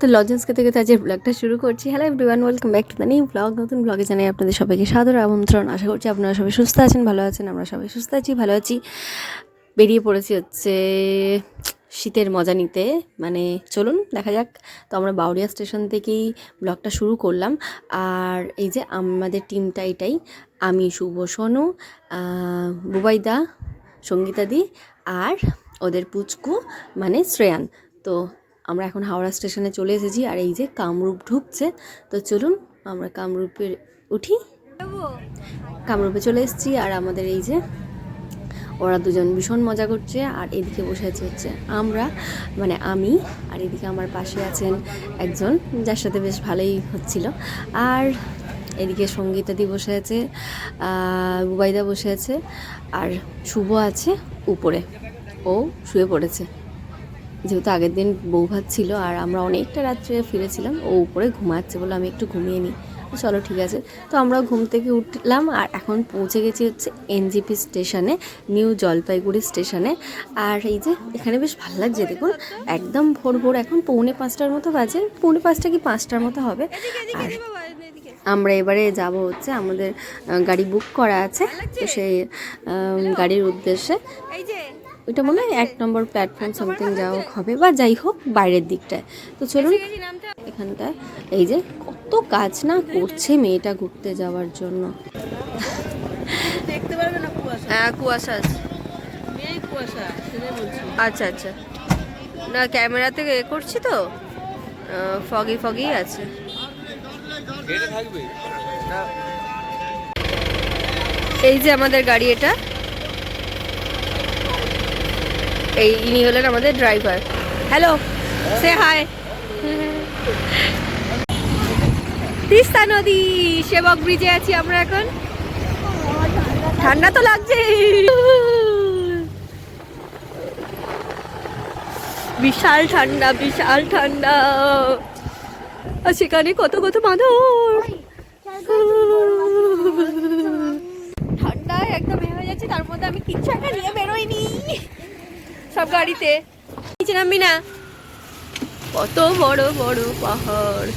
তো লজেন্স খেতে খেতে আজকের ব্লগটা শুরু করছি। Hello everyone welcome back to the new blog নতুন ব্লগে জানাই আপনাদের সবাইকে সাদর আমন্ত্রণ। আশা করছি আপনারা সবাই সুস্থ আছেন, ভালো আছেন, আমরা সবাই সুস্থ আছি, ভালো আছি। বেরিয়ে পড়েছি হচ্ছে শীতের মজা নিতে। মানে চলুন, দেখা যাক। তো আমরা বাউরিয়া স্টেশন থেকেই ব্লগটা শুরু করলাম। আর এই যে আমাদের টিমটা এটাই। আমি শুভ সোনু বুবাইদা সঙ্গীতাদি আর ওদের পুচকু মানে শ্রেয়ান। তো আমরা এখন হাওড়া স্টেশনে চলে এসেছি আর এই যে কামরূপ ঢুকছে। তো চলুন আমরা কামরূপে উঠি। কামরূপে চলে এসেছি আর আমাদের এই যে ওরা দুজন ভীষণ মজা করছে আর এদিকে বসে আছে হচ্ছে আমরা মানে আমি আর এদিকে আমার পাশে আছেন একজন যার সাথে বেশ ভালোই হচ্ছিল। আর এদিকে সঙ্গীতাদি বসে আছে বুবাইদা বসে আছে, আর শুভ আছে উপরে। ও শুয়ে পড়েছে। যেহেতু আগের দিন বউ ভাত ছিল আর আমরা অনেকটা রাত্রে ফিরেছিলাম, ও উপরে ঘুমাচ্ছে বলে আমি একটু ঘুমিয়ে নিই। চলো ঠিক আছে। তো আমরা ঘুম থেকে উঠলাম আর এখন পৌঁছে গেছি হচ্ছে এনজিপি স্টেশনে, নিউ জলপাইগুড়ি স্টেশনে। আর এই যে এখানে বেশ ভালো লাগছে দেখুন, একদম ভোর ভোর, এখন পৌনে পাঁচটার মতো বাজে, পৌনে পাঁচটা কি পাঁচটার মতো হবে। আর আমরা এবারে যাব হচ্ছে আমাদের গাড়ি বুক করা আছে। তো সেই গাড়ির উদ্দেশ্যে। ওইটা মনে হয় এক নম্বর প্ল্যাটফর্ম সামথিং যাওয়া হোক হবে বা যাই হোক বাইরের দিকটায়। তো চলুন এখানটায়। এই যে কত কাজ না করছে মেয়েটা ঘুরতে যাওয়ার জন্য। দেখতে পারবে না কুয়াশা? হ্যাঁ কুয়াশা আছে। কুয়াশা আচ্ছা আচ্ছা। না ক্যামেরা থেকে এ করছি তো? ফগি ফগি আছে। এই যে আমাদের গাড়ি এটা। এই ইনি হলেন আমাদের driver hello say hi Teesta নদী, সেবক ব্রিজে আছি আমরা এখন। ঠান্ডা তো লাগছে বিশাল ঠান্ডা বিশাল ঠান্ডা। আর সেখানে কত কত মাদর ঠান্ডায় একদম এ হয়ে যাচ্ছে তার মধ্যে আমি কিচ্ছু একটা নিয়ে বেরোইনি। সব গাড়িতে। নিচে নামবি না। কত বড় বড় পাহাড়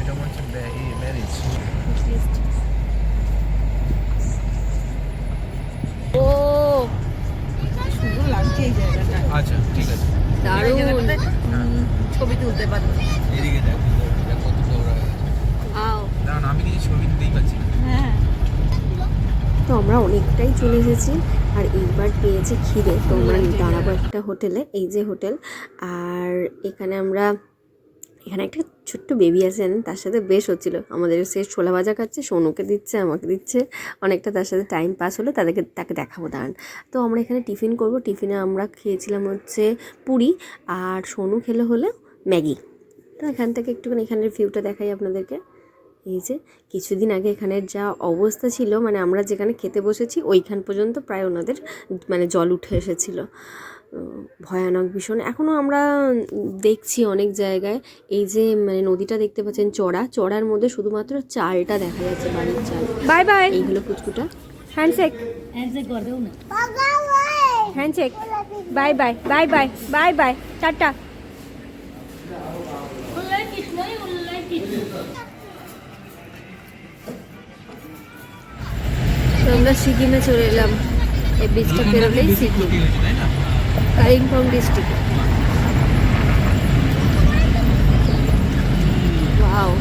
এটা মনে হচ্ছে ম্যারেজ ও সুন্দর লাগছে এই জায়গাটা আচ্ছা ঠিক আছে। দারুণ। ছবি তুলতে পারব এদিকে দেখ দেখ কত দৌড়া আও। দাঁড়ান আমি কিছু ছবি নিতেই পারছি হ্যাঁ। তো আমরা অনেকটাই চলে এসেছি আর এইবার পেয়েছি খিদে তো আমরা দাঁড়াবো একটা হোটেলে এই যে হোটেল। আর এখানে আমরা এখানে একটা ছোট্ট বেবি আছেন তার সাথে বেশ হচ্ছিল। আমাদের সে ছোলা ভাজা খাচ্ছে, সোনুকে দিচ্ছে, আমাকে দিচ্ছে। অনেকটা তার সাথে টাইম পাস হলো, তাদেরকে, তাকে দেখাবো, দাঁড়ান। তো আমরা এখানে টিফিন করব। টিফিনে আমরা খেয়েছিলাম হচ্ছে পুরি আর সোনু খেলে হলো ম্যাগি। তো এখান থেকে একটুখানি এখানের ভিউটা দেখাই আপনাদেরকে। এই যে, কিছুদিন আগে এখানের যা অবস্থা ছিল মানে আমরা যেখানে খেতে বসেছি, ওইখান পর্যন্ত প্রায় ওনাদের মানে জল উঠে এসেছিল। ভয়ানক ভীষণ। এখনও আমরা দেখছি অনেক জায়গায় এই যে মানে নদীটা দেখতে পাচ্ছেন চড়া চড়ার মধ্যে শুধুমাত্র চালটা দেখা যাচ্ছে বাড়ির চাল। Bye bye. এই হলো পুচকুটা। হ্যান্ডশেক। হ্যান্ডশেক। করে না handshake bye bye bye bye bye bye tata. তো আমরা সিকিমে চলে এলাম। এই বীজটা পেরোলেই সিকিম ক্ষতি হয়েছে তাই না কালিম্পং ডিস্ট্রিক্ট वाओ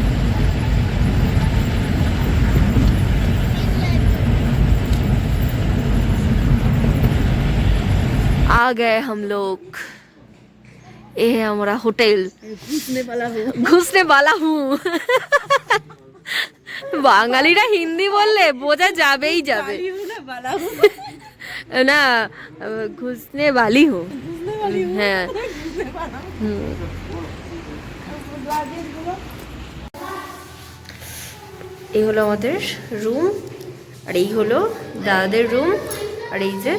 आ गए हम लोग ये है हमारा होटल घुसने वाला हो घुसने वाला हूँ বাঙালিরা হিন্দি বললে বোঝা যাবেই যাবে না ঘুষনে বালি হো হ্যাঁ। এই হলো আমাদের রুম আর এই হলো দাদাদের রুম আর এই যে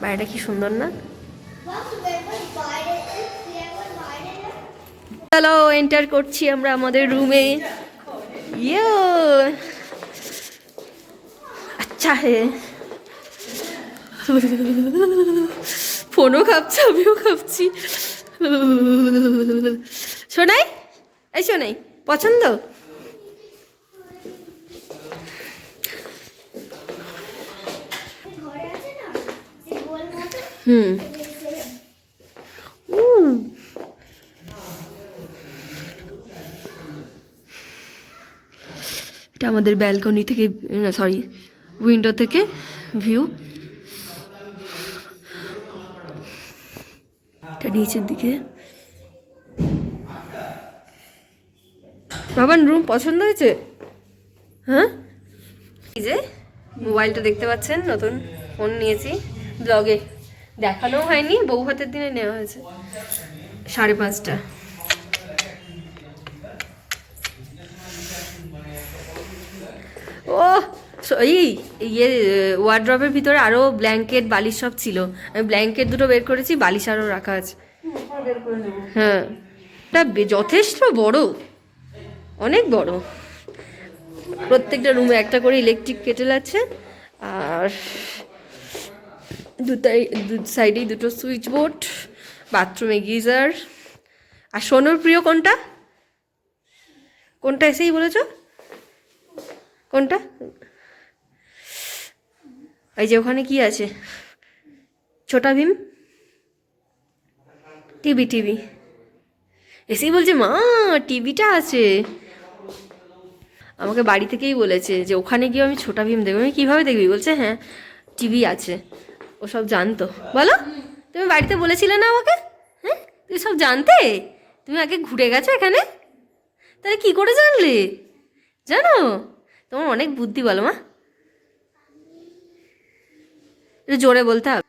বাড়িটা কি সুন্দর না চলো এন্টার করছি আমরা আমাদের রুমে ইয়ো আচ্ছা হে ফোনও খাপছে, আমিও খাপছি। শোনাই এই শোনাই পছন্দ? হুম। এটা আমাদের ব্যালকনি থেকে সরি উইন্ডো থেকে ভিউ নিচের দিকে। বাবার রুম পছন্দ হয়েছে? হ্যাঁ? এই যে মোবাইলটা দেখতে পাচ্ছেন, নতুন ফোন নিয়েছি। ব্লগে দেখানো হয়নি, বউ হাতের দিনে নেওয়া হয়েছে। সাড়ে পাঁচটা। ও এই ইয়ে ওয়ার্ড্রপের ভিতরে আরও ব্ল্যাঙ্কেট বালিশ সব ছিল। আমি ব্ল্যাঙ্কেট দুটো বের করেছি, বালিশ আরও রাখা আছে। হ্যাঁ। এটা যথেষ্ট বড়। অনেক বড়। প্রত্যেকটা রুমে একটা করে ইলেকট্রিক কেটেল আছে, আর দু সাইডেই দুটো সুইচ বোর্ড বাথরুমে গিজার। আর সোনুর প্রিয় কোনটা? কোনটা এসেই বলেছ? কোনটা? এই যে ওখানে কি আছে? ছোটা ভীম? TV TV. এসেই বলছে, মা, টিভিটা আছে। আমাকে বাড়ি থেকেই বলেছে যে, ওখানে গিয়ে আমি ছোটা ভীম দেখব। আমি, কীভাবে দেখবি? বলছে হ্যাঁ টিভি আছে। ও সব জানতো। বলো, তুমি বাড়িতে বলেছিলে না আমাকে? হ্যাঁ তুমি সব জানতে? তুমি আগে ঘুরে গেছো এখানে? তাহলে কি করে জানলে? জানো? তোমার অনেক বুদ্ধি বলো, মা। একটু জোরে বলতে হবে।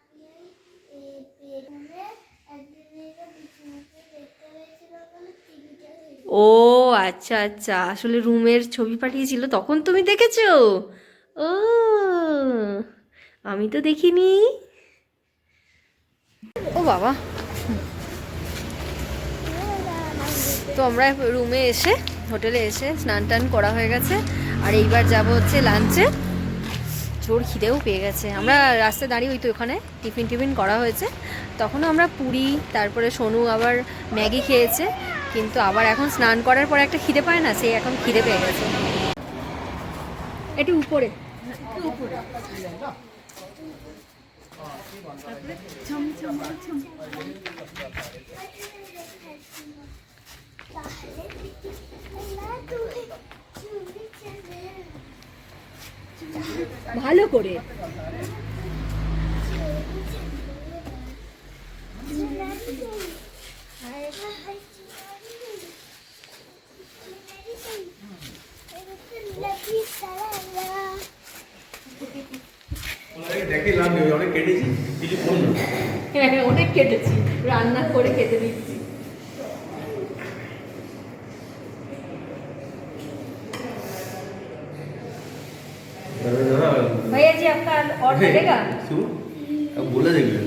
ও আচ্ছা আচ্ছা। আসলে রুমের ছবি পাঠিয়েছিল, তখন তুমি দেখেছ? ও, আমি তো দেখিনি। ও, বাবা। তো আমরা রুমে এসে, হোটেলে এসে স্নান টান করা হয়ে গেছে। আর এইবার যাব হচ্ছে লাঞ্চে। জোর খিদেও পেয়ে গেছে। আমরা রাস্তায় দাঁড়িয়ে, ওই তো ওখানে টিফিন টিফিন করা হয়েছে। তখনও আমরা পুরি, তারপরে সোনু আবার ম্যাগি খেয়েছে। কিন্তু আবার এখন স্নান করার পর একটা খিদে পায় না, সে এখন খিদে পেয়ে গেছে। একটু উপরে। ভালো করে। হ্যাঁ অনেক কেটেছি রান্না করে খেতে দিচ্ছি। भैया जी आपका और चलेगा अब बोला देखिए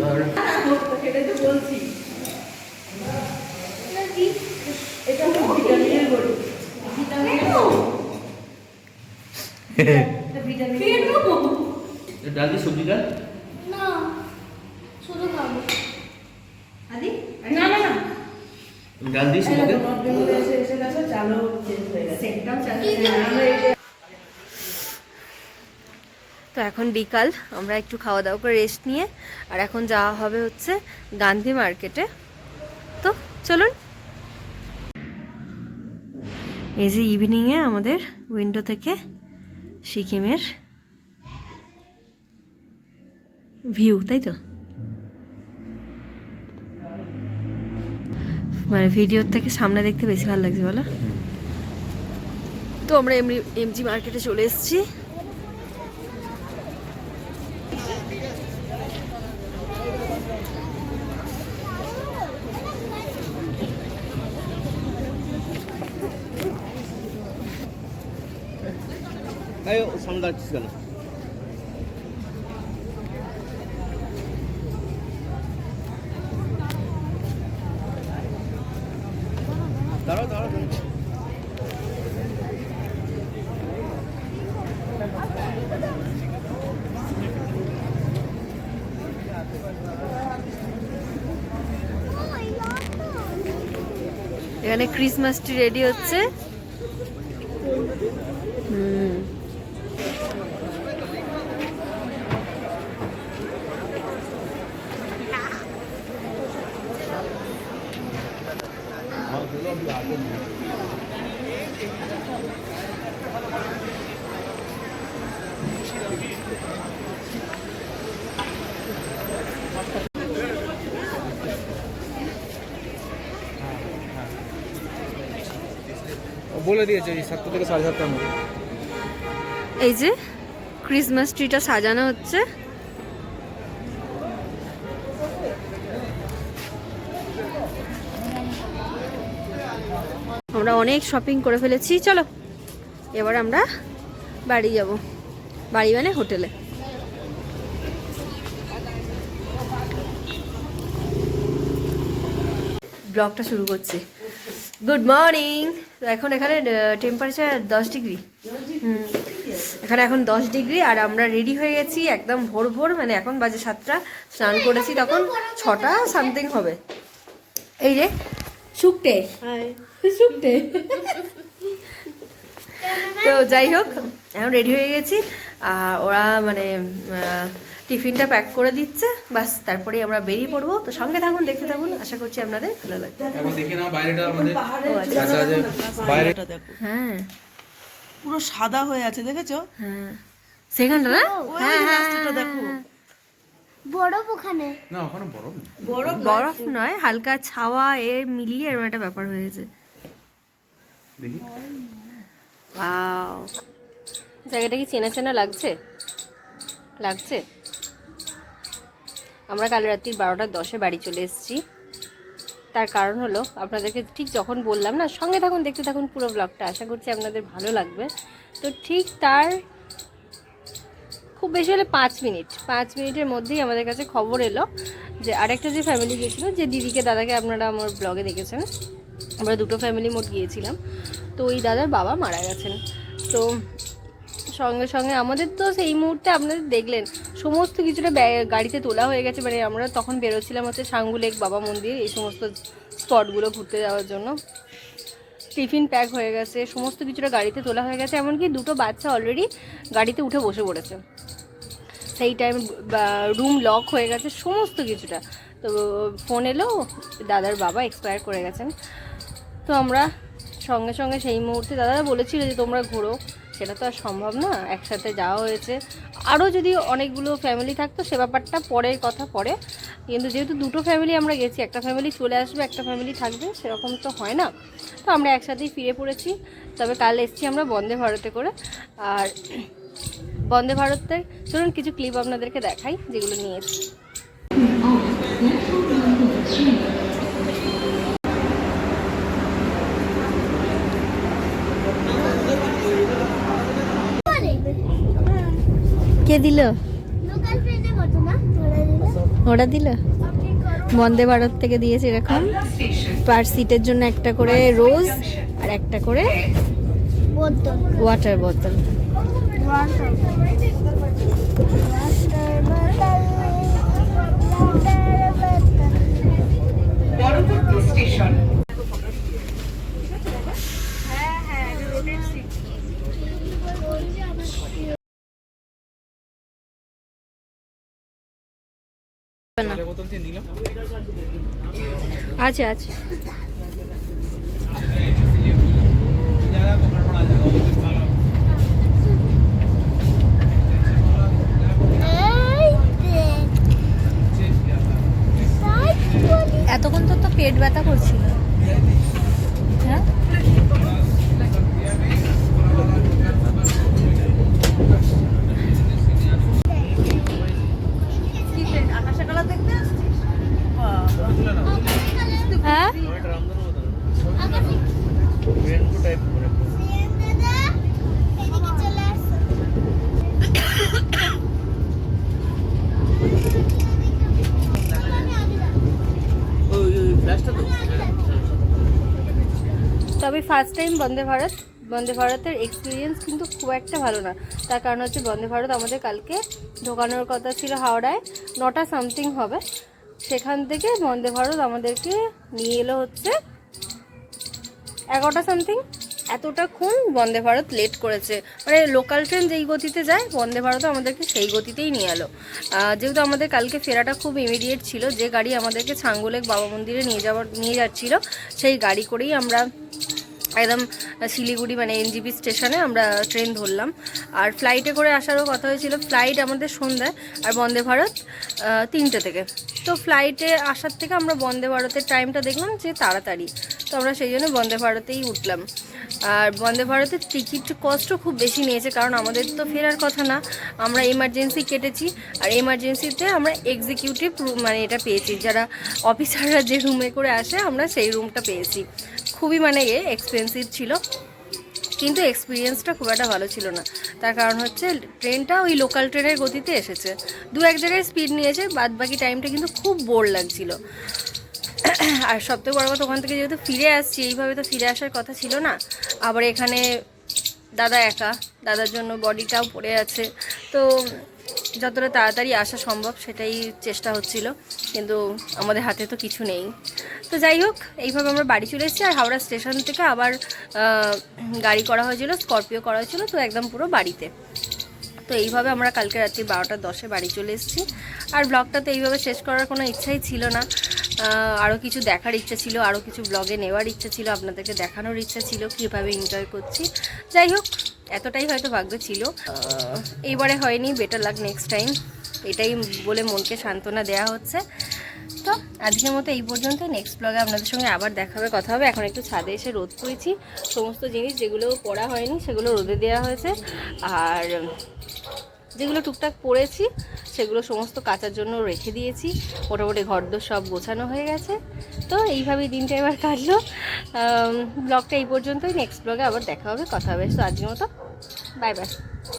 সেটাই তো বলছি এটা হলো ভিটামিনের গরু ভিটামিন ভিটামিন डाल दी सब्जी का না শুধু খাবো আদি না না না डाल दी सब्जी का সেটাও চালিয়ে তো এখন বিকাল আমরা একটু খাওয়া দাওয়া করে রেস্ট নিয়ে আর এখন যাওয়া হবে হচ্ছে গান্ধী মার্কেটে তো চলুন। এই যে ইভিনিংয়ে আমাদের উইন্ডো থেকে সিকিমের ভিউ তাই তো? মানে ভিডিওর থেকে সামনে দেখতে বেশি ভালো লাগছে বলো। তো আমরা এমনি এমজি মার্কেটে চলে এসেছি তাই সামনে এখানে ক্রিসমাস ট্রি রেডি হচ্ছে। বলে দিয়েছে এই সাতটা থেকে সাড়ে সাতটার মধ্যে। এই যে ক্রিসমাস ট্রিটা সাজানো হচ্ছে। আমরা অনেক শপিং করে ফেলেছি, চলো। এবার আমরা বাড়ি যাব। বাড়ি মানে হোটেলে। ব্লগটা শুরু করছি। গুড মর্নিং এখন এখানে টেম্পারেচার দশ ডিগ্রি এখানে এখন দশ ডিগ্রি আর আমরা রেডি হয়ে গেছি একদম ভোর ভোর মানে এখন বাজে সাতটা। স্নান করেছি তখন ছটা সামথিং হবে। এই যে শুকটে শুকটে তো যাই হোক এখন রেডি হয়ে গেছি। আর ওরা মানে টিফিনটা প্যাক করে দিচ্ছে বাস তারপরে আমরা বেরিয়ে পড়ব। তো সঙ্গে থাকুন দেখতে থাকুন আশা করছি আপনাদের ভালো লাগবে। এখন দেখে নাও বাইরেটা আমাদের। ও আচ্ছা। আচ্ছা। আচ্ছা হ্যাঁ। পুরো সাদা হয়ে আছে দেখেছ? হ্যাঁ। সেখানটা না? হ্যাঁ হ্যাঁ রাস্তাটা দেখো। বরফ ওখানে। না ওখানে বরফ। বরফ নয়। হালকা ছাওয়া এ মিলিয়ে এরকম একটা ব্যাপার হয়েছে দেখি। ওয়াও। জায়গাটা কি চেনা চেনা লাগছে? লাগছে? আমরা কাল রাত্রি বারোটা দশে বাড়ি চলে এসেছি। তার কারণ হলো, আপনাদেরকে ঠিক যখন বললাম না, সঙ্গে থাকুন, দেখতে থাকুন পুরো ব্লগটা আশা করছি আপনাদের ভালো লাগবে। তো ঠিক তার খুব বেশি হলে পাঁচ মিনিট, পাঁচ মিনিটের মধ্যেই আমাদের কাছে খবর এলো যে আরেকটা যে ফ্যামিলি গিয়েছিল যে দিদিকে, দাদাকে আপনারা আমার ব্লগে দেখেছেন, আমরা দুটো ফ্যামিলি মোট গিয়েছিলাম। তো ওই দাদার বাবা মারা গেছেন। তো সঙ্গে সঙ্গে আমাদের তো সেই মুহূর্তে আপনাদের দেখলেন। সমস্ত কিছুটা গাড়িতে তোলা হয়ে গেছে। মানে আমরা তখন বেরোচ্ছিলাম হচ্ছে সাঙ্গু লেক, বাবা মন্দির, এই সমস্ত স্পটগুলো ঘুরতে যাওয়ার জন্য। টিফিন প্যাক হয়ে গেছে, সমস্ত কিছুটা গাড়িতে তোলা হয়ে গেছে। এমনকি দুটো বাচ্চা অলরেডি গাড়িতে উঠে বসে পড়েছে। সেই টাইম রুম লক হয়ে গেছে, সমস্ত কিছুটা। তো ফোন এলো, দাদার বাবা এক্সপায়ার করে গেছেন। তো আমরা সঙ্গে সঙ্গে সেই মুহূর্তে দাদারা বলেছিল যে, তোমরা ঘোরো। সেটা তো আর সম্ভব না, একসাথে যাওয়া হয়েছে। আরও যদি অনেকগুলো ফ্যামিলি থাকতো, সে ব্যাপারটা পরের কথা পরে। কিন্তু যেহেতু দুটো ফ্যামিলি আমরা গেছি, একটা ফ্যামিলি চলে আসবে, একটা ফ্যামিলি থাকবে, সেরকম তো হয় না। তো আমরা একসাথেই ফিরে পড়েছি। তবে কাল এসেছি আমরা বন্দে ভারতে করে। আর বন্দে ভারতের, চলুন কিছু ক্লিপ আপনাদেরকে দেখাই, যেগুলো নিয়েছি। কে দিল? ওরা দিল? বন্দে ভারত থেকে দিয়েছে এরকম। পার সিটের জন্য একটা করে রোজ আর একটা করে ওয়াটার বোতল। স্টেশন। আছে আছে। এতক্ষণ তো তো পেট ব্যথা করছিল। হ্যাঁ তো তবে ফার্স্ট টাইম বন্দে ভারত বন্দে ভারতের এক্সপিরিয়েন্স কিন্তু খুব একটা ভালো না। তার কারণ হচ্ছে বন্দে ভারত আমাদের কালকে ঢোকানোর কথা ছিল হাওড়ায়। নটা সামথিং হবে। সেখান থেকে বন্দে ভারত আমাদেরকে নিয়ে এলো হচ্ছে এগারোটা সামথিং এতটাক্ষণ বন্দে ভারত লেট করেছে। মানে লোকাল ট্রেন যেই গতিতে যায় বন্দে ভারত আমাদেরকে সেই গতিতেই নিয়ে এলো। যেহেতু আমাদের কালকে ফেরাটা খুব ইমিডিয়েট ছিল, যে গাড়ি আমাদেরকে ছাঙ্গুলেক বাবা মন্দিরে নিয়ে যাওয়ার, নিয়ে যাচ্ছিল, সেই গাড়ি করেই আমরা একদম শিলিগুড়ি মানে এনজিপি স্টেশনে আমরা ট্রেন ধরলাম। আর ফ্লাইটে করে আসারও কথা হয়েছিল ফ্লাইট আমাদের সন্ধ্যায় আর বন্দে ভারত তিনটে থেকে। তো ফ্লাইটে আসার থেকে আমরা বন্দে ভারতের টাইমটা দেখলাম যে তাড়াতাড়ি। তো আমরা সেই জন্য বন্দে ভারতেই উঠলাম। আর বন্দে ভারতের টিকিট কষ্ট খুব বেশি নিয়েছে, কারণ আমাদের তো ফেরার কথা না। আমরা এমার্জেন্সি কেটেছি, আর এমার্জেন্সিতে আমরা এক্সিকিউটিভ মানে এটা পেয়েছি। যারা অফিসাররা যে রুমে করে আসে, আমরা সেই রুমটা পেয়েছি। খুবই মানে এ এক্সপেন্সিভ ছিল, কিন্তু এক্সপিরিয়েন্সটা খুব একটা ভালো ছিল না। তার কারণ হচ্ছে ট্রেনটা ওই লোকাল ট্রেনের গতিতে এসেছে। দু এক জায়গায় স্পিড নিয়েছে বাদ বাকি টাইমটা কিন্তু খুব বোর লাগছিল। আর সবথেকে বড় কথা, ওখান থেকে যেহেতু ফিরে আসছি, এইভাবে তো ফিরে আসার কথা ছিল না। আবার এখানে দাদা একা, দাদার জন্য বডিটাও পড়ে আছে। তো যতটা তাড়াতাড়ি আসা সম্ভব সেটাই চেষ্টা হচ্ছিল, কিন্তু আমাদের হাতে তো কিছু নেই। তো যাই হোক, এইভাবে আমরা বাড়ি চলে এসেছি আর হাওড়া স্টেশন থেকে আবার গাড়ি করা হয়েছিল, স্করপিও করা হয়েছিল, তো একদম পুরো বাড়িতে। তো এইভাবে আমরা কালকে রাত্রি বারোটা দশে বাড়ি চলে এসেছি। আর ব্লগটা তো এইভাবে শেষ করার কোনো ইচ্ছাই ছিল না। আরও কিছু দেখার ইচ্ছা ছিল আরও কিছু ব্লগে নেওয়ার ইচ্ছা ছিল, আপনাদেরকে দেখানোর ইচ্ছা ছিল, কীভাবে এনজয় করছি। যাই হোক, এতটাই হয়তো ভাগ্য ছিল। এইবারে হয়নি বেটার লাগ নেক্সট টাইম এটাই বলে মনকে সান্ত্বনা দেওয়া হচ্ছে। তো আজকের মতো এই পর্যন্ত নেক্সট ব্লগে আপনাদের সঙ্গে আবার দেখা হবে, কথা হবে। এখন একটু ছাদে এসে রোদ করেছি সমস্ত জিনিস যেগুলো পড়া হয়নি, সেগুলো রোদে দেওয়া হয়েছে। আর যেগুলো টুকটাক পড়েছি, সেগুলো সমস্ত কাচার জন্য রেখে দিয়েছি। মোটামুটি ঘরদোর সব গোছানো হয়ে গেছে। তো এইভাবেই দিনটা এবার কাটলো। ব্লগটা এই পর্যন্তই। নেক্সট ব্লগে আবার দেখা হবে, কথা হবে। তো আজকের মতো। Bye bye